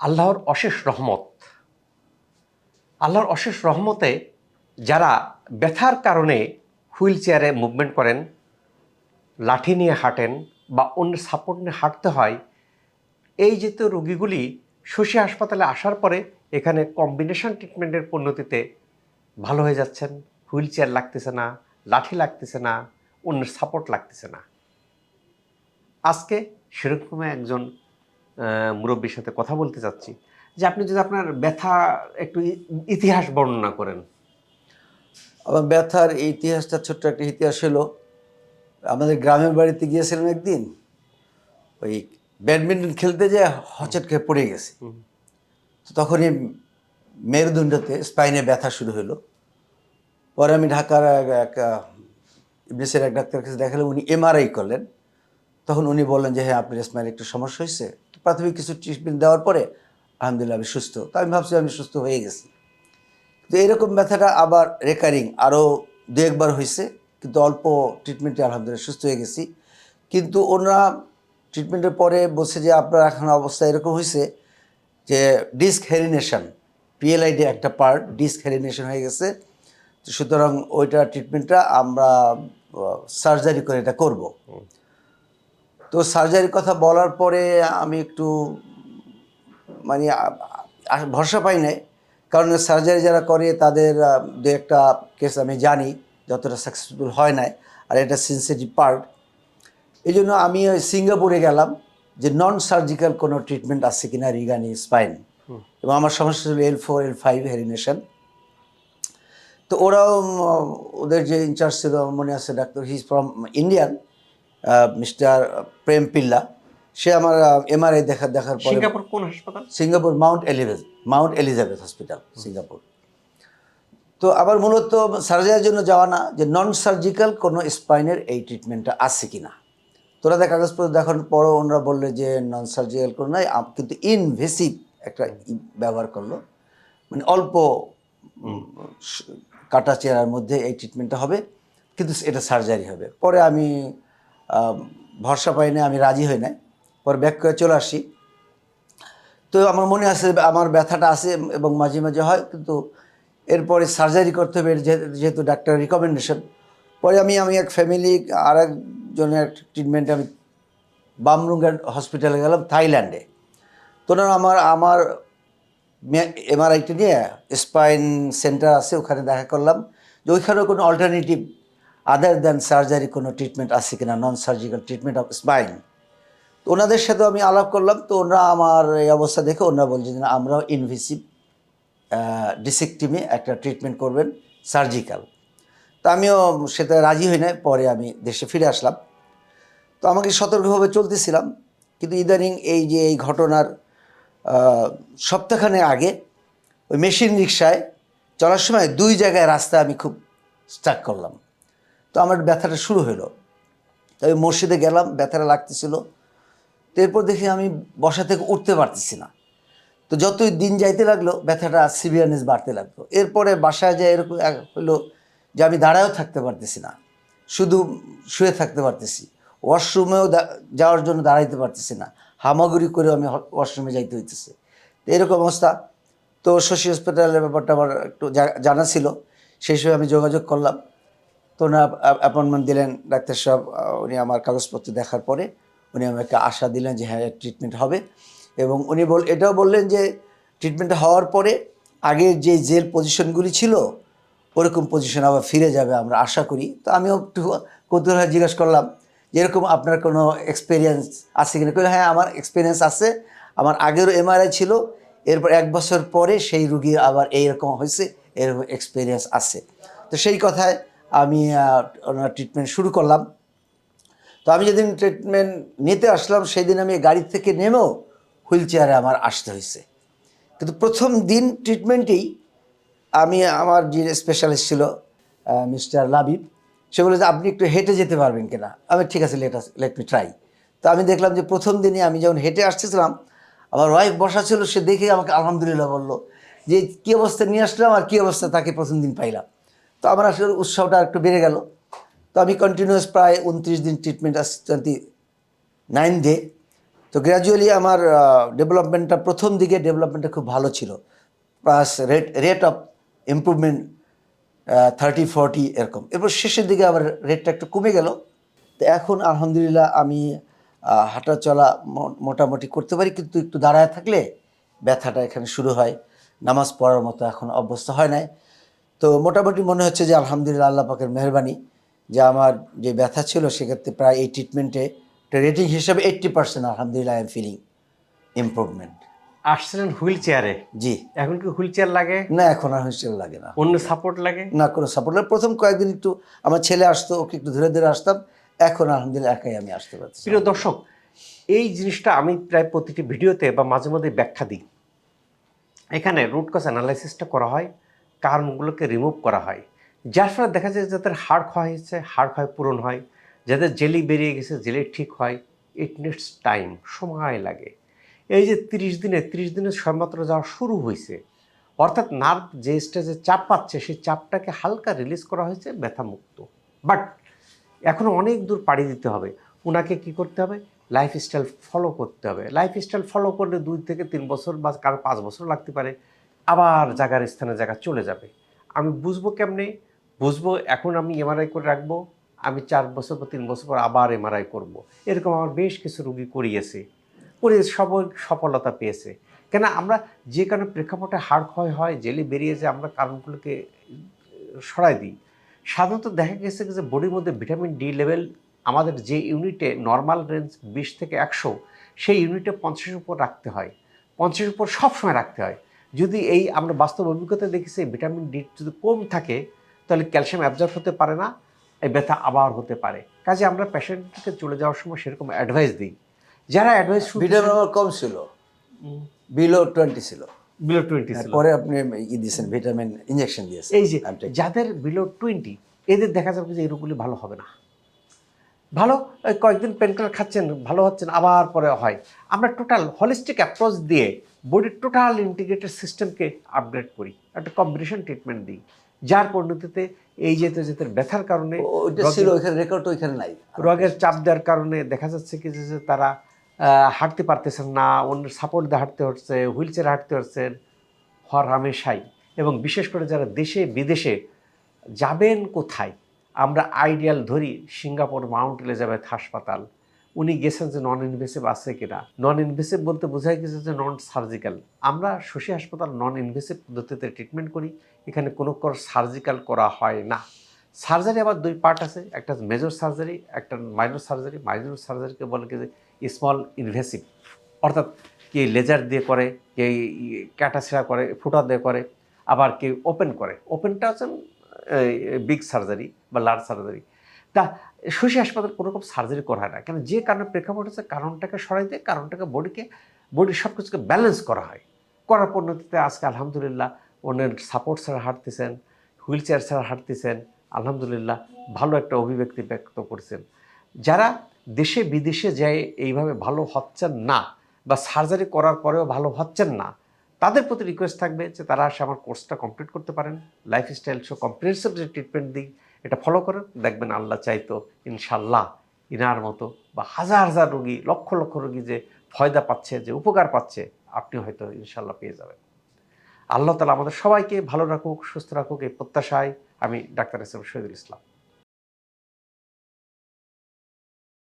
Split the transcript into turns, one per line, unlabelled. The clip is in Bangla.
আল্লাহর অশেষ রহমত। আল্লাহর অশেষ রহমতে যারা ব্যথার কারণে হুইল চেয়ারে মুভমেন্ট করেন, লাঠি নিয়ে হাঁটেন বা অন্য সাপোর্ট নিয়ে হাঁটতে হয়, এই জাতীয় রোগীগুলি শশী হাসপাতালে আসার পরে এখানে কম্বিনেশন ট্রিটমেন্টের পদ্ধতিতে ভালো হয়ে যাচ্ছেন হুইল চেয়ার লাগতেছে না, লাঠি লাগতেছে না অন্যের সাপোর্ট লাগতেছে না। আজকে সেরকম একজন মুরব্বীর সাথে কথা বলতে চাচ্ছি যে আপনি যদি আপনার ব্যথা একটু ইতিহাস বর্ণনা করেন।
আমার ব্যথার এই ইতিহাসটা ছোট্ট একটা ইতিহাস হলো আমাদের গ্রামের বাড়িতে গিয়েছিলাম একদিন ওই ব্যাডমিন্টন খেলতে যে হচট খেয়ে পড়ে গেছে। তো তখনই মেরুদণ্ডতে স্পাইনে ব্যথা শুরু হলো। পরে আমি ঢাকার এক- ইবলিসের এক ডাক্তার কাছে দেখালাম উনি এমআরআই করলেন। তখন উনি বললেন যে হ্যাঁ আপনার স্পাইনে একটু সমস্যা হয়েছে। প্রাথমিক কিছু ট্রিটমেন্ট দেওয়ার পরে আলহামদুলিল্লাহ আমি সুস্থ। তো আমি ভাবছি আমি সুস্থ হয়ে গেছি। তো এরকম ব্যথাটা আবার রেকারিং আরও দু একবার হয়েছে কিন্তু অল্প ট্রিটমেন্টে আলহামদুলিল্লাহ সুস্থ হয়ে গেছি। কিন্তু ওনারা ট্রিটমেন্টের পরে বলছে যে, আপনার এখন অবস্থা এরকম হয়েছে যে ডিস্ক হেরিনেশন পিএলআইডি একটা পার্ট ডিস্ক হেরিনেশন হয়ে গেছে। সুতরাং ওইটা ট্রিটমেন্টটা আমরা সার্জারি করে এটা করব। তো সার্জারির কথা বলার পরে আমি একটু মানে ভরসা পাই নাই। কারণ সার্জারি যারা করে তাদের দু একটা কেস আমি জানি যতটা সাকসেসফুল হয় নাই আর এটা সেন্সিটিভ পার্ট এই জন্য আমি ওই সিঙ্গাপুরে গেলাম যে নন সার্জিক্যাল কোনো ট্রিটমেন্ট আছে কিনা রিগানি স্পাইন এবং আমার সমস্যা ছিল এল ফোর এল ফাইভ হেরিনেশন তো ওরাও ওদের যে ইনচার্জ ছিল মনে আছে doctor he's from Indian mister Prem Pilla সে আমার এমআরআই দেখা দেখার পরে
সিঙ্গাপুর কোন হাসপাতাল?
Singapore mount Elizabeth mount Elizabeth hospital Singapore. তো আবার মূলত সার্জারির জন্য যাওয়া না যে নন সার্জিক্যাল কোনো স্পাইনের এই ট্রিটমেন্টটা আছে কি না তোরা দেখ কাগজপত্র দেখানোর পরও ওনারা বললে যে নন সার্জিক্যাল কোনো নাই কিন্তু ইনভেসিভ একটা ব্যবহার করল। মানে অল্প কাটা চেয়ারার মধ্যে এই ট্রিটমেন্টটা হবে কিন্তু এটা সার্জারি হবে। পরে আম, ভরসা পাই না আমি রাজি হই নাই। পরে ব্যাক করে চলে আসি। তো আমার মনে আছে, আমার ব্যথাটা আছে এবং মাঝে মাঝে হয়, কিন্তু এরপরে সার্জারি করতে হবে যেহেতু ডাক্তার রিকমেন্ডেশন পরে আমি আমি এক ফ্যামিলি আর একজনের ট্রিটমেন্টে আমি বামরুঙ্গার হসপিটালে গেলাম থাইল্যান্ডে তো ওনারা আমার আমার এমআরআইটি নিয়ে স্পাইন সেন্টার আছে, ওখানে দেখা করলাম। যে ওইখানেও কোনো অল্টারনেটিভ আদার দ্যান সার্জারি কোনো ট্রিটমেন্ট আছে কিনা non surgical treatment of spine তো ওনাদের সাথেও আমি আলাপ করলাম তো ওনারা আমার এই অবস্থা দেখে ওনারা বলছেন আমরাও ইনভেসিভ ডিসেক্টিমে একটা ট্রিটমেন্ট করবেন সার্জিক্যাল তো আমিও সেটা রাজি হই না পরে আমি দেশে ফিরে আসলাম। তো আমাকে সতর্কভাবে চলতেছিলাম কিন্তু ইদানিং এই যে এই ঘটনার আহ, সপ্তাহখানেক আগে ওই মেশিন রিক্সায় চলার সময় দুই জায়গায় রাস্তা আমি খুব স্টাক করলাম। তো আমার ব্যথাটা শুরু হলো। তো আমি মসজিদে গেলাম, ব্যথাটা লাগতেছিল। এরপর দেখি আমি বসা থেকে উঠতে পারতেছি না। তো যতই দিন যাইতে লাগল, ব্যথাটা সিভিয়ারনেস বাড়তে লাগল। এরপরে বাসায় যায় এরকম হলো যে আমি দাঁড়ায়ও থাকতে পারতেছি না। শুধু শুয়ে থাকতে পারতেছি। ওয়াশরুমেও যাওয়ার জন্য দাঁড়াইতে পারতেছি না। হামাগুড়ি করে আমি ওয়াশরুমে যাইতে হইতেছে। তো এরকম অবস্থা। তো শশী হসপিটালের ব্যাপারটা আমার একটু জানা ছিল। সেই সময় আমি যোগাযোগ করলাম। তো ওনার অ্যাপয়েন্টমেন্ট দিলেন ডাক্তার সাহেব উনি আমার কাগজপত্র দেখার পরে উনি আমাকে আশা দিলেন যে হ্যাঁ ট্রিটমেন্ট হবে। এবং উনি বল, এটাও বললেন যে ট্রিটমেন্ট হওয়ার পরে আগের যে জেল পজিশনগুলি ছিল, ওরকম পজিশন আবার ফিরে যাবে আমরা আশা করি। তো আমিও একটু কৌতূহল জিজ্ঞেস করলাম, যে এরকম আপনার কোনো এক্সপিরিয়েন্স আছে কিনা? কইলো হ্যাঁ আমার এক্সপিরিয়েন্স আছে। আমার আগেরও এমআরআই ছিল, এরপর এক বছর পরে সেই রুগী আবার এইরকম হয়েছে এরকম এক্সপিরিয়েন্স আছে। তো সেই কথায় আমি ওনার ট্রিটমেন্ট শুরু করলাম। তো আমি যেদিন ট্রিটমেন্ট নিতে আসলাম সেই দিন আমি গাড়ি থেকে নেমেও হুইল চেয়ারে আমার আসতে হয়েছে। কিন্তু প্রথম দিন ট্রিটমেন্টেই আমি, আমার যে স্পেশালিস্ট ছিল মিস্টার লাবিব, সে বলে যে, আপনি একটু হেঁটে যেতে পারবেন কিনা? আমি, ঠিক আছে লেট লেট মি ট্রাই তো আমি দেখলাম যে, প্রথম দিনে আমি যখন হেঁটে আসতেছিলাম, আমার ওয়াইফ বসা ছিল, সে দেখে আমাকে আলহামদুলিল্লাহ বলল যে, কী অবস্থা? নিয়ে আসলাম আর কী অবস্থা? তাকে প্রথম দিন পাইলাম। তো আমার আসলে উৎসাহটা একটু বেড়ে গেল। তো আমি কন্টিনিউয়াস প্রায় উনত্রিশ দিন ট্রিটমেন্ট আসছি টোয়েন্টি নাইন ডে তো গ্র্যাজুয়ালি আমার ডেভেলপমেন্টটা প্রথম দিকে ডেভেলপমেন্টটা খুব ভালো ছিল। Plus rate rate of improvement thirty forty এরকম। এরপর শেষের দিকে আবার রেটটা একটু কমে গেল। তো এখন আলহামদুলিল্লাহ আমি হাঁটা চলা মোটামুটি করতে পারি। কিন্তু একটু দাঁড়ায় থাকলে ব্যথাটা এখানে শুরু হয়। নামাজ পড়ার মতো এখন অভ্যস্ত হয় নাই। তো মোটামুটি মনে হচ্ছে যে আলহামদুলিল্লাহ আল্লাহ পাকের মেহরবানি যে আমার যে ব্যথা ছিল সেক্ষেত্রে প্রায় এই ট্রিটমেন্টে রেটিং হিসেবে এইট্টি পার্সেন্ট আলহামদুলিল্লাহ আই এম ফিলিং ইমপ্রুভমেন্ট
আসছিলেন হুইল চেয়ারে?
জি।
এখন কি হুইল চেয়ার লাগে?
না এখন আর হিসেবে লাগে না।
অন্য সাপোর্ট লাগে?
না কোনো সাপোর্ট প্রথম কয়েকদিন একটু আমার ছেলে আসতো ওকে একটু ধরে ধরে আসতাম। এখন আলহামদুলিল্লাহ একাই আমি আসতে পারছি
প্রিয় দর্শক এই জিনিসটা আমি প্রায় প্রতিটি ভিডিওতে বা মাঝে মধ্যে ব্যাখ্যা দিই। এখানে রুট কজ অ্যানালাইসিসটা করা হয়। কারণগুলোকে রিমুভ করা হয়। যার ফলে দেখা যায় যাদের হাড় ক্ষয় হয়েছে, হাড় ক্ষয় পূরণ হয়, যাদের জেলি বেরিয়ে গেছে, জেলি ঠিক হয় ইট নিডস টাইম সময় লাগে। এই যে তিরিশ দিনে তিরিশ দিনে সবেমাত্র যাওয়া শুরু হয়েছে, অর্থাৎ নার্ভ যে স্টেজে চাপ পাচ্ছে, সেই চাপটাকে হালকা রিলিজ করা হয়েছে, ব্যথামুক্ত। বাট এখনও অনেক দূর পাড়ি দিতে হবে। ওনাকে কি করতে হবে? লাইফস্টাইল ফলো করতে হবে। লাইফস্টাইল ফলো করলে দুই থেকে তিন বছর বা কারও পাঁচ বছর লাগতে পারে। আবার জায়গার স্থানে জায়গা চলে যাবে। আমি বুঝব কেমনে? বুঝব এখন আমি এমআরআই করে রাখব, আমি চার বছর বা তিন বছর পর আবার এমআরআই করব। এরকম আমার বেশ কিছু রুগী করিয়েছে করে সবাই সফলতা পেয়েছে। কেন আমরা যে কারণে প্রেক্ষাপটে হাড় ক্ষয় হয়, জেলে বেরিয়ে যে আমরা কারণগুলোকে সরাই দিই, সাধারণত দেখা গেছে যে বডির মধ্যে ভিটামিন ডি লেভেল আমাদের যে ইউনিটে নর্মাল রেঞ্জ বিশ থেকে একশো, সেই ইউনিটে পঞ্চাশের উপর রাখতে হয়। পঞ্চাশের উপর সবসময় রাখতে হয়। যদি এই আমরা বাস্তব অভিজ্ঞতা দেখেছি ভিটামিন ডি যদি কম থাকে তাহলে ক্যালসিয়াম অ্যাবজর্ব হতে পারে না এই ব্যথা আবার হতে পারে। কাজে আমরা পেশেন্টকে চলে যাওয়ার সময় সেরকম অ্যাডভাইস দিই। যারা অ্যাডভাইস
ভিটামিন আমার কম ছিল। বিলো টোয়েন্টি ছিল।
বিলো টোয়েন্টি
পরে আপনি ই দিয়েছেন ভিটামিন ইঞ্জেকশন দিয়েছেন
এই যে যাদের বিলো টোয়েন্টি এদের দেখা যাবে যে এই রোগগুলি ভালো হবে না। ভালো কয়েকদিন পেনকিলার খাচ্ছেন ভালো হচ্ছেন আবার পরে হয়। আমরা টোটাল হলিস্টিক অ্যাপ্রোচ দিয়ে বডির টোটাল ইন্টিগ্রেটেড সিস্টেমকে আপগ্রেড করি একটা কম্বিনেশন ট্রিটমেন্ট দিই। যার পরিণতিতে এই যেতে যেতে ব্যথার কারণে
রেকর্ড ওইখানে নাই।
রোগের চাপ দেওয়ার কারণে দেখা যাচ্ছে কি যে তারা হাঁটতে পারতেছেন না অন্যের সাপোর্ট দিয়ে হাঁটতে হচ্ছে হুইল চেয়ারে হাঁটতে হচ্ছেন হর হামেশাই। এবং বিশেষ করে যারা দেশে বিদেশে যাবেন কোথায় আমরা আইডিয়াল ধরি সিঙ্গাপুর মাউন্ট এলিজাবেথ হাসপাতাল। উনি গেছেন যে নন ইনভেসিভ আছে কিনা। নন ইনভেসিভ বলতে বোঝায় গেছে যে নন সার্জিক্যাল আমরা শশী হাসপাতাল নন ইনভেসিভ পদ্ধতিতে ট্রিটমেন্ট করি, এখানে কোনো সার্জিক্যাল করা হয় না। সার্জারি আবার দুই পার্ট আছে, একটা মেজর সার্জারি একটা মাইনর সার্জারি মাইনর সার্জারিকে বলে কি যে স্মল ইনভেসিভ অর্থাৎ কে লেজার দিয়ে করে কে ক্যাটাছেড়া করে, ফুটা দিয়ে করে, আবার কেউ ওপেন করে। ওপেনটা হচ্ছে বিগ সার্জারি বা লার্জ সার্জারি তা শশী হাসপাতাল কোনো রকম সার্জারি করা হয় না। কেন? যে কারণে প্রেক্ষাপট হচ্ছে কারণটাকে সরাই দিয়ে, কারণটাকে বডিকে বডির সব কিছুকে ব্যালেন্স করা হয়। করার পরিণতিতে আজকে আলহামদুলিল্লাহ অন্যের সাপোর্ট ছাড়া হাঁটতেছেন হুইল চেয়ার ছাড়া হাঁটতেছেন, আলহামদুলিল্লাহ ভালো একটা অভিব্যক্তি ব্যক্ত করছেন। যারা দেশে বিদেশে যায় এইভাবে ভালো হচ্ছেন না বা সার্জারি করার পরেও ভালো হচ্ছেন না, তাদের প্রতি রিকোয়েস্ট থাকবে যে তারা আসে আমার কোর্সটা কমপ্লিট করতে পারেন। লাইফস্টাইল শো কম্প্রিহেন্সিভ যে ট্রিটমেন্ট দিই এটা ফলো করেন, দেখবেন আল্লাহ চাইতো ইনশাল্লাহ ইনার মতো বা হাজার হাজার রোগী, লক্ষ লক্ষ রুগী যে ফয়দা পাচ্ছে, যে উপকার পাচ্ছে, আপনি হয়তো ইনশাল্লাহ পেয়ে যাবেন। আল্লাহ তালা আমাদের সবাইকে ভালো রাখুক, সুস্থ রাখুক, এই প্রত্যাশায় আমি ডাক্তার এস এম শহীদুল ইসলাম।